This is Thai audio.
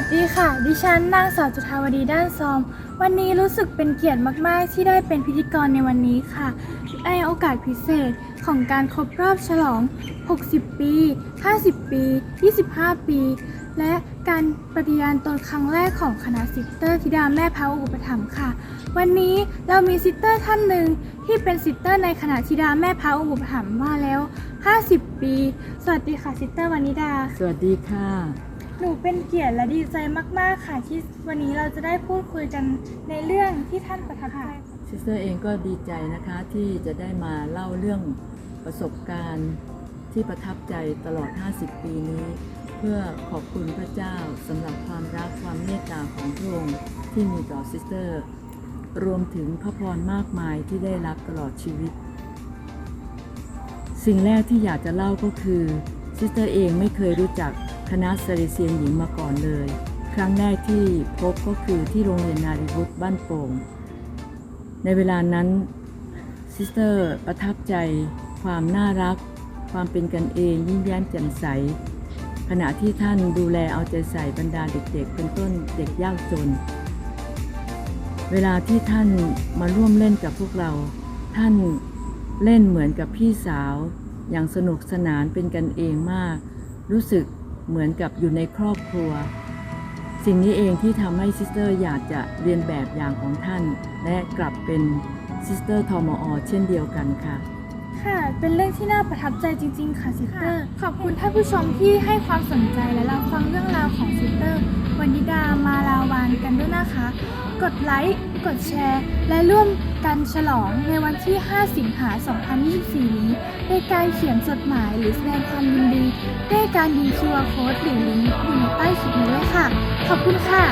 วัสดีค่ะ ดิฉันนางสาวจุธาวดีด้านซอม วันนี้รู้สึกเป็นเกียรติมากๆ ที่ได้เป็นพิธีกรในวันนี้ค่ะ ในโอกาสพิเศษของการครบรอบฉลอง 60 ปี 50 ปี 25 ปี และการปฏิญาณตนครั้งแรกของคณะซิสเตอร์ธิดาแม่พระอุปถัมภ์ค่ะ วันนี้เรามีซิสเตอร์ท่านหนึ่งที่เป็นซิสเตอร์ในคณะธิดาแม่พระอุปถัมภ์มาแล้ว 50 ปี สวัสดีค่ะซิสเตอร์วานิดา สวัสดีค่ะ หนูเป็นเกียรติและดีใจมาก ๆ ค่ะ ที่วันนี้เราจะได้พูดคุยกันในเรื่องที่ท่านประทับใจซิสเตอร์เองก็ดีใจนะคะที่จะได้มาเล่าเรื่องประสบการณ์ที่ประทับใจตลอด 50 ปีนี้ เพื่อขอบคุณพระเจ้าสำหรับความรักความเมตตาของพระองค์ที่มีต่อซิสเตอร์ รวมถึงพระพรมากมายที่ได้รับตลอดชีวิต สิ่งแรกที่อยากจะเล่าก็คือซิสเตอร์เองไม่เคยรู้จัก คณะเซเลเซียนหญิงมาก่อนเลย ครั้งแรกที่พบก็คือที่โรงเรียนนารีวุฒบ้านโป่ง ในเวลานั้นซิสเตอร์ประทับใจความน่ารัก ความเป็นกันเองยิ้มแย้มแจ่มใส ขณะที่ท่านดูแลเอาใจใส่บรรดาเด็กๆ เป็นต้นเด็กยากจน เวลาที่ท่านมาร่วมเล่นกับพวกเรา ท่านเล่นเหมือนกับพี่สาว อย่างสนุกสนานเป็นกันเองมาก รู้สึก เหมือนกับอยู่ในครอบครัว สิ่งนี้เองที่ทำให้ซิสเตอร์อยากจะเรียนแบบอย่างของท่าน และกลับเป็นซิสเตอร์ทมอเช่นเดียวกันค่ะ ค่ะ เป็นเรื่องที่น่าประทับใจจริง ๆ ค่ะซิสเตอร์ ขอบคุณท่านผู้ชมที่ให้ความสนใจและรับฟังเรื่องราวของซิสเตอร์วันนิดามาลา กดไลค์ กดแชร์ และร่วมกันฉลองในวันที่ 5 สิงหา 2024 นี้ในการเขียนจดหมายหรือแสดงความยินดีด้วยการยิง QR code หรือลิงก์อยู่ในใต้คลิปนี้เลยค่ะ ขอบคุณค่ะ